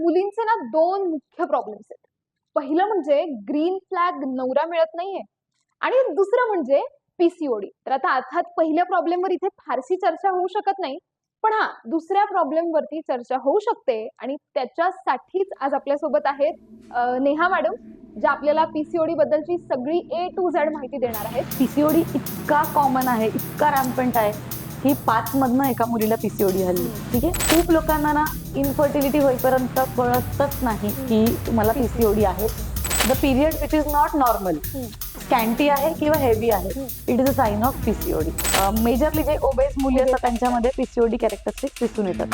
मुलींचे ना दोन मुख्य प्रॉब्लेम्स आहेत. पहिलं म्हणजे ग्रीन फ्लॅग नवरा मिळत नाहीये. आणि दुसरं म्हणजे पीसीओडी तर आता अर्थात पहिल्या प्रॉब्लेमवर इथे फारशी चर्चा होऊ शकत नाही. पण हा दुसऱ्या प्रॉब्लेमवरती चर्चा होऊ शकते आणि त्याच्यासाठीच आज आपल्यासोबत आहेत नेहा मॅडम ज्या आपल्याला पीसीओडी बद्दलची सगळी ए टू झेड माहिती देणार आहेत. पीसीओडी इतका कॉमन आहे इतका रॅम्पंट आहे. की पाच मधनं एका मुलीला पीसीओडी हल्ली ठीक आहे? खूप लोकांना ना इनफर्टिलिटी होईपर्यंत कळतच नाही की तुम्हाला पीसीओडी आहे. The period which is not normal scanty आहे किंवा हेवी आहे. It is a sign of PCOD majorly जे ओबेस मुली असतात त्यांच्यामध्ये पीसीओडी कॅरेक्टरिस्टिक दिसून येतात.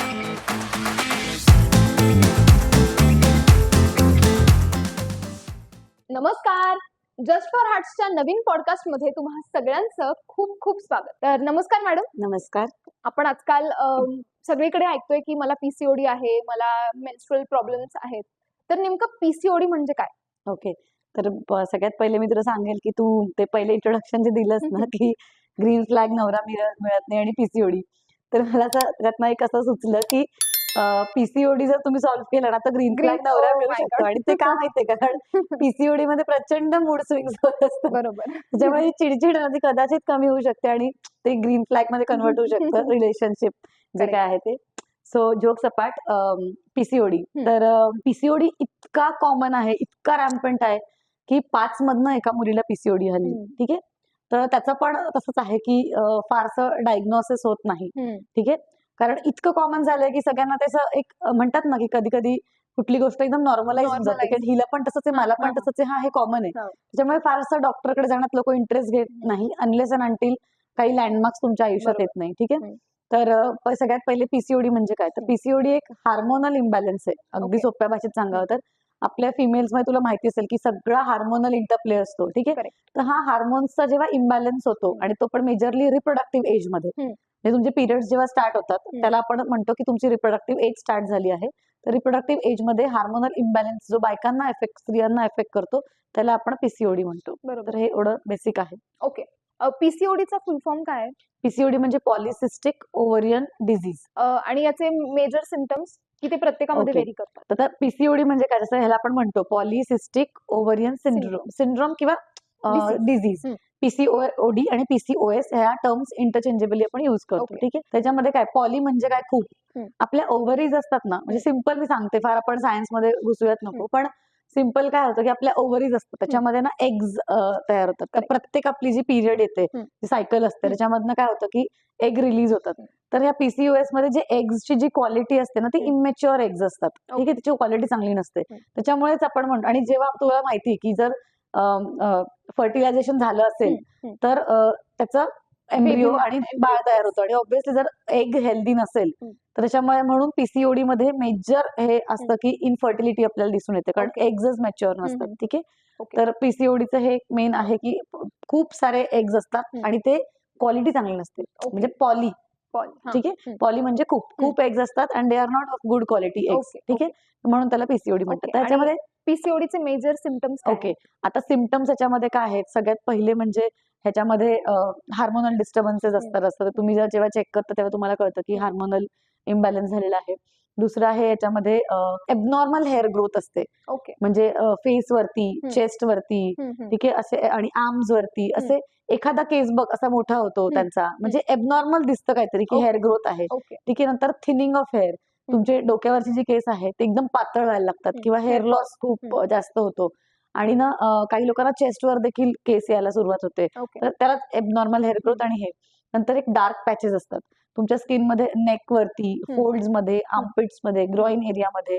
नमस्कार. जस्ट फॉर हार्ट्सच्या नवीन पॉडकास्टमध्ये तुम्हा सगळ्यांचं खूप खूप स्वागत. तर नमस्कार मॅडम. नमस्कार. आपण आजकाल सगळीकडे ऐकतोय की मला पीसीओडी आहे मला मेन्स्ट्रुअल प्रॉब्लेम्स आहेत. तर नेमकं पीसीओडी म्हणजे काय? ओके तर सगळ्यात पहिले मी तुला सांगेल की तू ते पहिले इंट्रोडक्शन जे दिलंस ना की ग्रीन फ्लॅग नवरा मिळत मिळत नाही आणि पीसीओडी तर मला असं त्यातनं एक असं सुचलं की पीसीओडी जर तुम्ही सॉल्व्ह केलं ना तर ग्रीन फ्लॅग नवरा मिळू शकतो. आणि ते का माहितीये का? कारण पीसीओडी मध्ये प्रचंड मूड स्विंग होत असतात. बरोबर. त्याच्यामुळे चिडचिड ती कदाचित कमी होऊ शकते आणि ते ग्रीन फ्लॅगमध्ये कन्वर्ट होऊ शकतं रिलेशनशिप जे. काय आहे ते. सो जोक सपाट पीसीओडी. तर पीसीओडी इतका कॉमन आहे इतका रॅम्पंट आहे की पाच मधनं एका मुलीला पीसीओडी हम्म. ठीक आहे? तर त्याचं पण तसंच आहे की फारसं डायग्नोसिस होत नाही. ठीक आहे? कारण इतकं कॉमन झालंय की सगळ्यांना त्याचं एक म्हणतात ना की कधी कधी कुठली गोष्ट एकदम नॉर्मलाइज होऊन जाते Normalize. की हिला पण तसंच आहे हा, मला हा, पण तसंच आहे हा हे कॉमन आहे हो. त्याच्यामुळे फारसं डॉक्टरकडे जाण्यात लोक इंटरेस्ट घेत नाही अनलेस अँड अनटिल काही लँडमार्क्स तुमच्या आयुष्यात. येत नाही ठीक आहे हम्म. तर सगळ्यात पहिले पीसीओडी म्हणजे काय तर. पीसीओडी एक हार्मोनल इम्बॅलन्स आहे अगदी. सोप्या भाषेत सांगावं तर आपल्या फिमेल्समध्ये तुला माहिती असेल की सगळा हार्मोनल इंटरप्ले असतो ठीक आहे. तर हा हार्मोन्सचा जेव्हा इम्बॅलन्स होतो. आणि तो पण मेजरली रिप्रोडक्टिव्ह एजमध्ये. म्हणजे तुमचे पिरियड्स जेव्हा स्टार्ट होतात. त्याला आपण म्हणतो की तुमची रिप्रोडक्टिव्ह एज स्टार्ट झाली आहे. तर रिप्रोडक्टिव्ह एजमध्ये हार्मोनल इम्बॅलन्स जो बायकांना एफेक्ट स्त्रियांना एफेक्ट करतो त्याला आपण पीसीओडी म्हणतो. बरोबर. हे एवढं बेसिक आहे. ओके पीसीओडीचा फुल फॉर्म काय पीसीओडी म्हणजे पॉलिसिस्टिक ओव्हरियन डिझीज आणि याचे मेजर सिमटम्स की ते प्रत्येकामध्ये. वेरी करतात? तर पीसीओडी म्हणजे काय? जसं ह्याला आपण म्हणतो पॉलिसिस्टिक ओव्हरियन सिंड्रोम सिंड्रोम किंवा. डिझीज. पीसीओडी आणि पीसीओएस ह्या टर्म्स इंटरचेंजेबली आपण युज करतो. ठीक आहे त्याच्यामध्ये काय पॉली म्हणजे काय खूप हम्म. आपल्या ओव्हरीज असतात ना म्हणजे सिंपल मी सांगते फार आपण सायन्समध्ये घुसूयात नको पण सिंपल काय होतं की आपल्या ओव्हरीज असतात त्याच्यामध्ये ना एग्ज तयार होतात तर. प्रत्येक आपली जी पिरियड येते सायकल असते. त्याच्यामधनं काय होतं की एग रिलीज होतात तर ह्या पीसीओएसमध्ये जे एग्सची जी क्वालिटी असते ना ती. इमेच्युअर एग्ज असतात ठीक आहे. त्याची क्वालिटी चांगली नसते. त्याच्यामुळेच आपण म्हणतो आणि जेव्हा तुला माहिती की जर फर्टिलायझेशन झालं असेल. तर त्याचं एम्ब्रिओ आणि. बाळ तयार होतं आणि ऑब्व्हियसली जर एग हेल्दी नसेल. तर त्याच्यामुळे म्हणून पीसीओडी मध्ये मेजर हे असतं की इनफर्टिलिटी आपल्याला दिसून येते कारण. एग्जच मॅच्युअर नसतात. ठीक आहे. तर पीसीओडीचं हे मेन आहे की खूप सारे एग्ज असतात. आणि ते क्वालिटी चांगली नसते. म्हणजे पॉली. ठीक आहे. पॉली म्हणजे खूप खूप एग्ज असतात and they are not of good quality eggs Okay, ठीक आहे? म्हणून त्याला पीसीओडी म्हणतात. त्याच्यामध्ये पीसीओडीचे मेजर सिमटम्स ओके आता सिमटम्स ह्याच्यामध्ये काय आहेत? सगळ्यात पहिले म्हणजे ह्याच्यामध्ये हार्मोनल डिस्टर्बन्सेस असतात. असतात तुम्ही जर जेव्हा चेक करता तेव्हा तुम्हाला कळतं की. हार्मोनल इम्बॅलन्स झालेला आहे. दुसरं आहे याच्यामध्ये एबनॉर्मल हेअर ग्रोथ असते. ओके. म्हणजे फेस वरती. चेस्ट वरती ठीक आहे? असे आणि आर्म्स वरती असे एखादा केस बघ असा मोठा होतो. त्यांचा. म्हणजे एबनॉर्मल दिसतं काहीतरी की. हेअर ग्रोथ आहे. ठीक आहे? नंतर थिनिंग ऑफ हेअर तुमचे डोक्यावरची जी केस आहे ते एकदम पातळ व्हायला लागतात. किंवा हेअर लॉस खूप. जास्त होतो. आणि ना काही लोकांना चेस्टवर देखील केस यायला सुरुवात होते. तर त्याला एबनॉर्मल हेअर ग्रोथ आणि हे. नंतर एक डार्क पॅचेस असतात तुमच्या स्किनमध्ये नेक वरती हम्म. फोल्डमध्ये आर्मपिट्समध्ये ग्रोईन एरियामध्ये.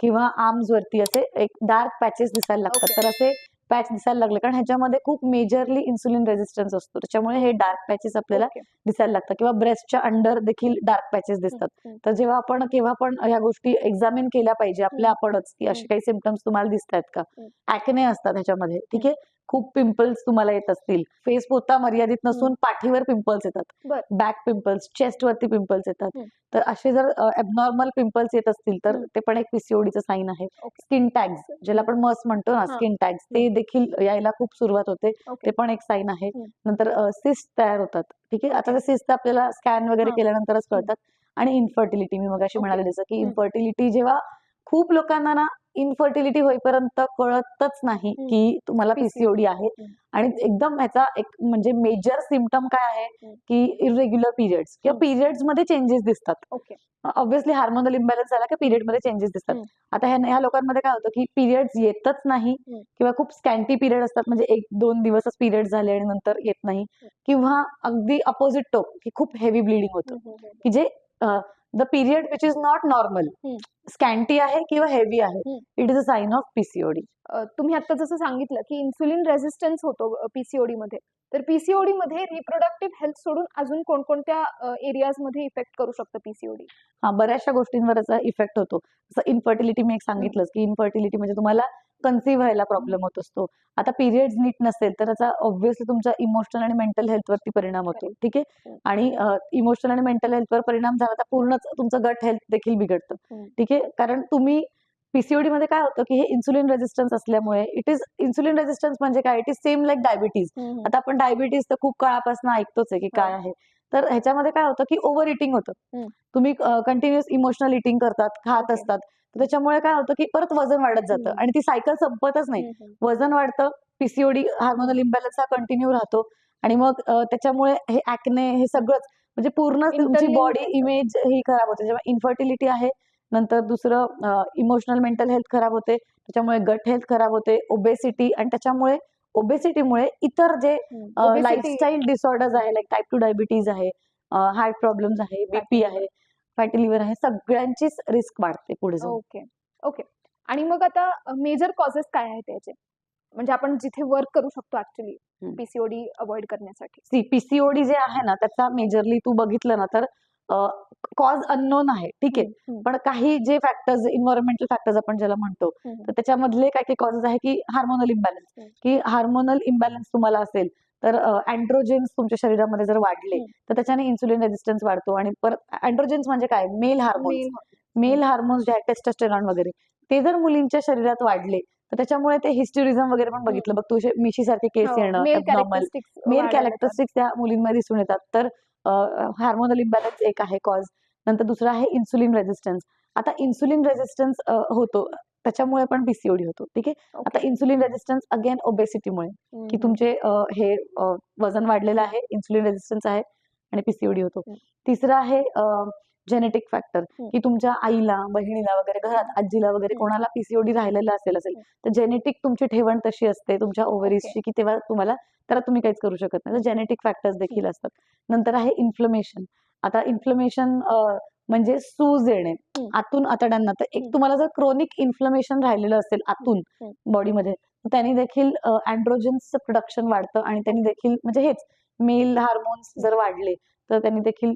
किंवा आर्म्स वरती असे एक डार्क पॅचेस दिसायला लागतात. तर असे पॅच दिसायला लागले कारण ह्याच्यामध्ये खूप मेजरली इन्सुलिन रेजिस्टन्स असतो त्याच्यामुळे हे डार्क पॅचेस आपल्याला. दिसायला लागतात किंवा ब्रेस्टच्या अंडर देखील डार्क पॅचेस दिसतात. तर जेव्हा आपण केव्हा पण ह्या गोष्टी एक्झामिन केल्या पाहिजे आपल्या आपणच की असे. काही सिमटम्स तुम्हाला दिसत आहेत का. ऍकने असतात ह्याच्यामध्ये ठीक आहे खूप पिंपल्स तुम्हाला येत असतील फेस पोता मर्यादित नसून पाठीवर पिंपल्स येतात. बॅक पिंपल्स चेस्ट वरती पिंपल्स येतात. तर असे जर एबनॉर्मल पिंपल्स येत असतील तर. ते पण एक पीसीओडीचं साईन आहे. स्किन टॅग्स ज्याला आपण मस म्हणतो ना. स्किन टॅग्स ते देखील यायला खूप सुरुवात होते. ते पण एक साईन आहे. नंतर सिस्ट तयार होतात ठीक आहे आता सिस्ट आपल्याला स्कॅन वगैरे. केल्यानंतरच कळतात आणि इन्फर्टिलिटी मी मग अशी. म्हणाले जसं की. इन्फर्टिलिटी जेव्हा खूप लोकांना ना इनफर्टिलिटी होईपर्यंत कळतच नाही. की तुम्हाला. पीसीओडी आहे. आणि एकदम ह्याचा एक म्हणजे मेजर सिमटम काय आहे. की इरेग्युलर पिरियड्स किंवा. पिरियड्समध्ये चेंजेस दिसतात ओके ऑब्व्हियसली हार्मोनल इम्बॅलन्स झाला की पिरियडमध्ये चेंजेस दिसतात. आता ह्या ह्या लोकांमध्ये काय होतं की पिरियड्स येतच नाही. किंवा खूप स्कॅन्टी पिरियड असतात म्हणजे एक दोन दिवसच पिरियड झाले आणि नंतर येत नाही किंवा अगदी अपोजिट टोक की खूप हेवी ब्लिडिंग होतं की जे the period which is not normal. Scanty आहे किंवा हेवी आहे. It is a sign of PCOD तुम्ही आता जसं सांगितलं की इन्सुलिन रेझिस्टन्स होतो पीसीओडी मध्ये. तर पीसीओडी मध्ये रिप्रोडक्टिव्ह हेल्थ सोडून अजून कोणकोणत्या एरियाजमध्ये इफेक्ट करू शकतं पीसीओडी हा बऱ्याचशा गोष्टींवर इफेक्ट होतो. जसं इन्फर्टिलिटी मी एक सांगितलंच की इन्फर्टिलिटी म्हणजे तुम्हाला कन्सिव्ह व्हायला प्रॉब्लेम होत असतो. आता पिरियड्स नीट नसेल तर त्याचा ऑब्व्हियसली तुमच्या इमोशनल आणि मेंटल हेल्थवरती परिणाम होतो. ठीक आहे. आणि इमोशनल आणि मेंटल हेल्थवर परिणाम झाला तर पूर्णच तुमचं गट हेल्थ देखील बिघडतं. ठीक आहे? कारण तुम्ही पीसीओडी मध्ये काय होतं की हे इन्सुलिन रेजिस्टन्स असल्यामुळे इट इज इन्सुलिन रेजिस्टन्स म्हणजे काय? It is same like diabetes आता आपण डायबिटीज तर खूप काळापासून ऐकतोच आहे की काय आहे. तर ह्याच्यामध्ये काय होतं की ओव्हर इटिंग होतं. तुम्ही कंटिन्युअस इमोशनल इटिंग करतात खात. असतात तर त्याच्यामुळे काय होतं की परत वजन वाढत जातं. आणि ती सायकल संपतच नाही वजन वाढतं पीसीओडी हार्मोनल इम्बॅलन्स हा कंटिन्यू राहतो आणि मग त्याच्यामुळे हे ऍक्ने हे सगळंच म्हणजे पूर्ण तुमची बॉडी. इमेज ही खराब होते जेव्हा इन्फर्टिलिटी आहे नंतर दुसरं इमोशनल मेंटल हेल्थ खराब होते त्याच्यामुळे गट हेल्थ खराब होते ओबेसिटी आणि त्याच्यामुळे ओबेसिटीमुळे इतर जे लाईफस्टाईल डिसऑर्डर्स आहे लाईक टाईप टू डायबिटीज आहे हार्ट प्रॉब्लेम्स आहे बीपी. आहे फॅटी लिव्हर आहे सगळ्यांचीच रिस्क वाढते पुढे जाऊन ओके ओके आणि मग आता मेजर कॉजेस काय आहेत त्याचे म्हणजे आपण जिथे वर्क करू शकतो ऍक्च्युली. पीसीओडी अवॉइड करण्यासाठी पीसीओडी जे आहे ना त्याचा मेजरली तू बघितलं ना तर कॉज अननोन आहे. ठीक आहे. पण काही जे फॅक्टर्स इन्व्हायरमेंटल फॅक्टर्स आपण ज्याला म्हणतो तर त्याच्यामधले काही काही कॉजेस आहे की हार्मोनल इम्बॅलन्स. की हार्मोनल इम्बॅलन्स तुम्हाला असेल तर अँड्रोजेन्स तुमच्या शरीरामध्ये जर वाढले. तर त्याच्याने इन्सुलिन रेजिस्टन्स वाढतो आणि परत अँड्रोजेन्स म्हणजे काय? मेल हार्मोन्स मेल हार्मोन्स जे आहेत टेस्टोस्टेरॉन वगैरे ते जर मुलींच्या शरीरात वाडले तर त्याच्यामुळे ते हिस्टोरिझम वगैरे पण बघितलं. बघ तू मिशी सारखे केस हो, येणं मेल कॅरेक्टरिस्टिक्स त्या मुलींमध्ये दिसून येतात. तर हार्मोनल इम्बॅलन्स एक आहे कॉज नंतर दुसरा आहे इन्सुलिन रेजिस्टन्स आता इन्सुलिन रेजिस्टन्स होतो. त्याच्यामुळे पण पीसीओडी होतो. ठीक आहे. आता इन्सुलिन रेजिस्टन्स अगेन ओबेसिटीमुळे की. तुमचे हे वजन वाढलेलं आहे इन्सुलिन रेजिस्टन्स आहे आणि पीसीओडी होतो. तिसरं आहे जेनेटिक फॅक्टर हम्म. की तुमच्या आईला बहिणीला वगैरे घरात आजीला वगैरे हम्म. कोणाला पीसीओडी राहिलेलं असेल असेल हम्म. तर जेनेटिक तुमची ठेवण तशी असते तुमच्या ओव्हरीजची की तेव्हा तुम्हाला त्याला तुम्ही काहीच करू शकत नाही जेनेटिक फॅक्टर्स देखील असतात नंतर आहे इन्फ्लमेशन आता इन्फ्लमेशन म्हणजे सूज येणे. आतून आतड्यांना तर एक. तुम्हाला जर क्रोनिक इन्फ्लमेशन राहिलेलं असेल आतून. बॉडीमध्ये तर त्यांनी देखील अँड्रोजन्सचं प्रोडक्शन वाढतं आणि त्यांनी देखील म्हणजे हेच मेल हार्मोन्स जर वाढले तर त्यांनी देखील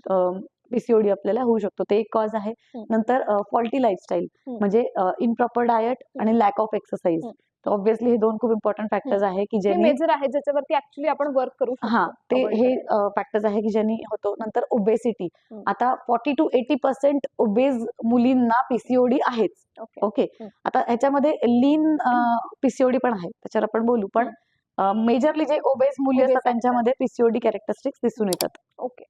पीसीओडी आपल्याला होऊ शकतो. ते एक कॉज आहे. नंतर फॉल्टी लाईफस्टाईल. म्हणजे इनप्रॉपर डायट आणि लॅक ऑफ एक्सरसाइज ऑब्व्हियसली हे दोन खूप इम्पॉर्टंट फॅक्टर्स आहे की ज्यांनी मेजर आहे ज्याच्यावरती ऍक्च्युली आपण वर्क करू हा ते हे. फॅक्टर्स आहे की ज्यांनी होतो. नंतर ओबेसिटी. आता forty two eighty percent obese मुलींना पीसीओडी आहेच. ओके. आता ह्याच्यामध्ये लीन पीसीओडी पण आहे. त्याच्यावर आपण बोलू. पण मेजरली जे ओबेज मुली असतात. त्यांच्यामध्ये पीसीओडी कॅरेक्टरिस्टिक्स दिसून येतात. ओके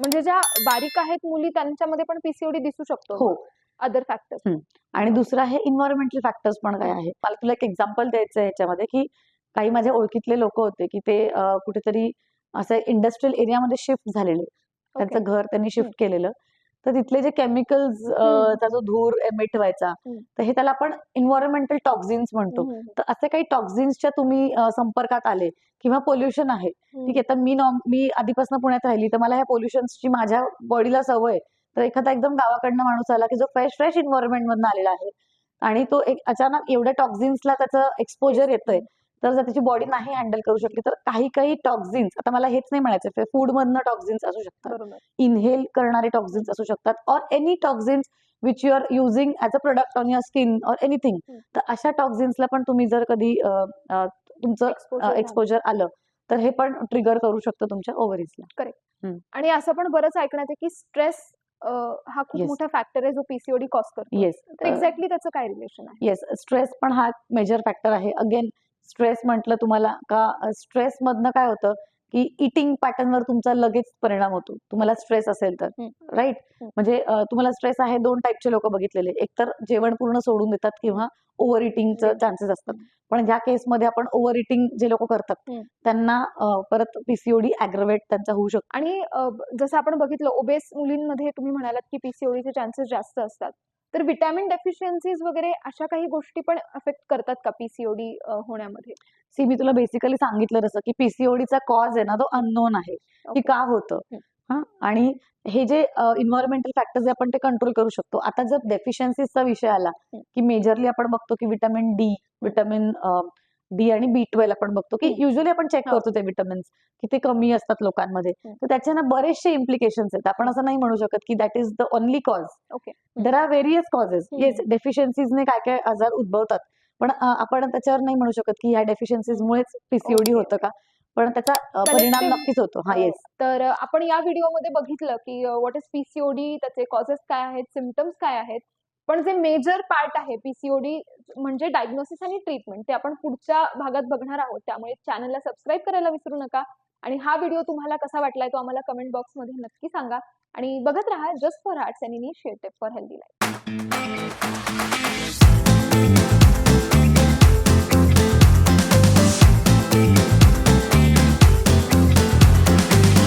म्हणजे ज्या बारीक आहेत मुली त्यांच्यामध्ये पण पीसीओडी दिसू शकतो. हो. अदर फॅक्टर्स आणि दुसरं आहे इन्व्हायरमेंटल फॅक्टर्स पण काय आहे? मला तुला एक एक्झाम्पल द्यायचं आहे ह्याच्यामध्ये की काही माझ्या ओळखीतले लोक होते की ते कुठेतरी असं इंडस्ट्रियल एरियामध्ये शिफ्ट झालेले. त्यांचं घर त्यांनी शिफ्ट केलेलं. तर तिथले जे केमिकल्स. चा जो धूर एमिट व्हायचा. तर हे त्याला आपण इन्व्हायरमेंटल टॉक्झिन्स म्हणतो. तर असे काही टॉक्झिन्सच्या तुम्ही संपर्कात आले किंवा पोल्युशन आहे ठीक आहे तर मी मी आधीपासून पुण्यात राहिली तर मला ह्या पोल्युशन्सची माझ्या बॉडीला सवय तर एखादा एकदम गावाकडनं माणूस आला की जो फ्रेश फ्रेश इन्व्हायरमेंट मधून आलेला आहे आणि तो एक अचानक एवढ्या टॉक्झिन्सला त्याचं एक्सपोजर येतंय तर जर त्याची बॉडी नाही हँडल करू शकली तर काही काही टॉक्झिन्स आता मला हेच नाही म्हणायचं फूड मधनं टॉक्झिन्स असू शकतात. इनहेल करणारे टॉक्झिन्स असू शकतात or any toxins which you are using as a product on your skin or anything. तर अशा टॉक्झिन्सला पण तुम्ही जर कधी तुमचं. एक्सपोजर आलं तर हे पण ट्रिगर करू शकतं तुमच्या ओव्हरीजला आणि असं पण बरंच ऐकण्यात आहे की स्ट्रेस हा खूप. मोठा फॅक्टर आहे जो पीसीओडी कॉज करतो. येस तर एक्झॅक्टली त्याचं काय रिलेशन आहे? येस स्ट्रेस पण हा मेजर फॅक्टर आहे. अगेन स्ट्रेस म्हटलं तुम्हाला का? स्ट्रेस मधनं काय होतं की इटिंग पॅटर्नवर तुमचा लगेच परिणाम होतो. तुम्हाला स्ट्रेस असेल तर. राईट. म्हणजे तुम्हाला स्ट्रेस आहे दोन टाईपचे लोक बघितलेले. एक तर जेवण पूर्ण सोडून देतात किंवा ओव्हर इटिंगचं. चान्सेस असतात. पण ह्या केसमध्ये आपण ओव्हर इटिंग जे लोक करतात. त्यांना परत पीसीओडी अॅग्रवेट त्यांचा होऊ शकतो. आणि जसं आपण बघितलं ओबेस मुलींमध्ये तुम्ही म्हणालात की पीसीओडीचे चान्सेस जास्त असतात. तर विटॅमिन डेफिशियन्सीज वगैरे अशा काही गोष्टी पण अफेक्ट करतात का पीसीओडी होण्यामध्ये सी मी तुला बेसिकली सांगितलं जसं की पीसीओडीचा कॉज आहे ना तो अननोन आहे की. का होतं. हा आणि हे जे इन्व्हायरमेंटल फॅक्टर्स आपण ते कंट्रोल करू शकतो आता जर डेफिशियन्सीचा विषय आला. की मेजरली आपण बघतो की विटामिन डी विटामिन डी आणि बी ट्वेल्व आपण बघतो की. युजली आपण चेक हो. करतो ते विटामिन्स की ते कमी असतात लोकांमध्ये. तर त्याचे ना बरेचसे इम्प्लिकेशन्स आहेत. आपण असं नाही म्हणू शकत की that is the only cause okay there are various causes. Yes डेफिशियन्सीजने काय काय आजार उद्भवतात. पण आपण त्याच्यावर नाही म्हणू शकत की ह्या डेफिशियन्सीजमुळेच पीसीओडी. होतं का? पण त्याचा परिणाम नक्कीच होतो. हा येस तर अ, आपण या व्हिडिओमध्ये बघितलं की व्हॉट इज पीसीओडी त्याचे कॉजेस काय आहेत सिमटम्स काय आहेत पण जे मेजर पार्ट आहे पीसीओडी म्हणजे डायग्नोसिस आणि ट्रीटमेंट ते आपण पुढच्या भागात बघणार आहोत. त्यामुळे चॅनलला सबस्क्राईब करायला विसरू नका. आणि हा व्हिडिओ तुम्हाला कसा वाटलाय तो आम्हाला कमेंट बॉक्समध्ये नक्की सांगा. आणि बघत राहा just for arts and initiative for healthy life.